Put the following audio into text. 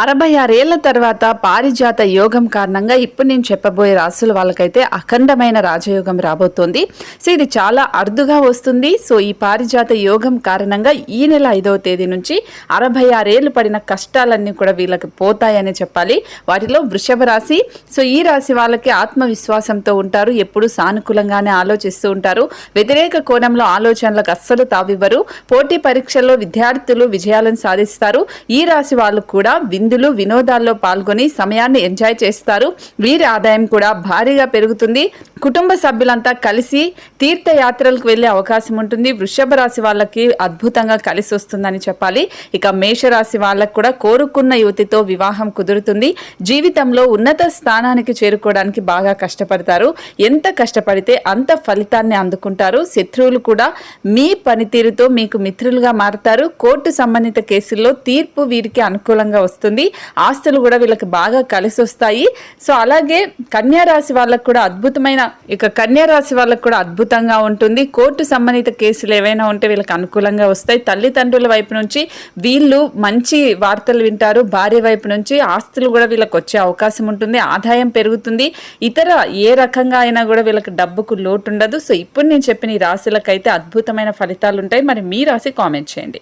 అరవై ఆరేళ్ళ తర్వాత పారిజాత యోగం కారణంగా ఇప్పుడు నేను చెప్పబోయే రాసుల వాళ్ళకైతే అఖండమైన రాజయోగం రాబోతోంది. సో ఇది చాలా అరుదుగా వస్తుంది. సో ఈ పారిజాత యోగం కారణంగా ఈ నెల ఐదవ తేదీ నుంచి అరవై ఆరేళ్ళు పడిన కష్టాలన్నీ కూడా వీళ్ళకి పోతాయని చెప్పాలి. వాటిలో వృషభ రాశి. సో ఈ రాశి వాళ్ళకి ఆత్మవిశ్వాసంతో ఉంటారు. ఎప్పుడు సానుకూలంగానే ఆలోచిస్తూ ఉంటారు. వ్యతిరేక కోణంలో ఆలోచనలకు అస్సలు తావివ్వరు. పోటీ పరీక్షల్లో విద్యార్థులు విజయాలను సాధిస్తారు. ఈ రాశి వాళ్ళు కూడా విందులు వినోదాల్లో పాల్గొని సమయాన్ని ఎంజాయ్ చేస్తారు. వీరి ఆదాయం కూడా భారీగా పెరుగుతుంది. కుటుంబ సభ్యులంతా కలిసి తీర్థయాత్రలకు వెళ్ళే అవకాశం ఉంటుంది. వృషభ రాశి వాళ్ళకి అద్భుతంగా కలిసి వస్తుందని చెప్పాలి. ఇక మేషరాశి వాళ్ళకు కూడా కోరుకున్న యువతితో వివాహం కుదురుతుంది. జీవితంలో ఉన్నత స్థానానికి చేరుకోవడానికి బాగా కష్టపడతారు. ఎంత కష్టపడితే అంత ఫలితాన్ని అందుకుంటారు. శత్రువులు కూడా మీ పనితీరుతో మీకు మిత్రులుగా మారుతారు. కోర్టు సంబంధిత కేసుల్లో తీర్పు వీరికి అనుకూలంగా వస్తుంది. ఆస్తులు కూడా వీళ్ళకి బాగా కలిసి వస్తాయి. సో అలాగే కన్యా రాశి వాళ్ళకు కూడా అద్భుతమైన ఇక కన్యా రాశి వాళ్ళకు కూడా అద్భుతంగా ఉంటుంది. కోర్టు సంబంధిత కేసులు ఏవైనా ఉంటే వీళ్ళకి అనుకూలంగా వస్తాయి. తల్లిదండ్రుల వైపు నుంచి వీళ్ళు మంచి వార్తలు వింటారు. భార్య వైపు నుంచి ఆస్తులు కూడా వీళ్ళకి వచ్చే అవకాశం ఉంటుంది. ఆదాయం పెరుగుతుంది. ఇతర ఏ రకంగా అయినా కూడా వీళ్ళకి డబ్బుకు లోటు ఉండదు. సో ఇప్పుడు నేను చెప్పిన ఈ రాశులకైతే అద్భుతమైన ఫలితాలు ఉంటాయి. మరి మీ రాశి కామెంట్ చేయండి.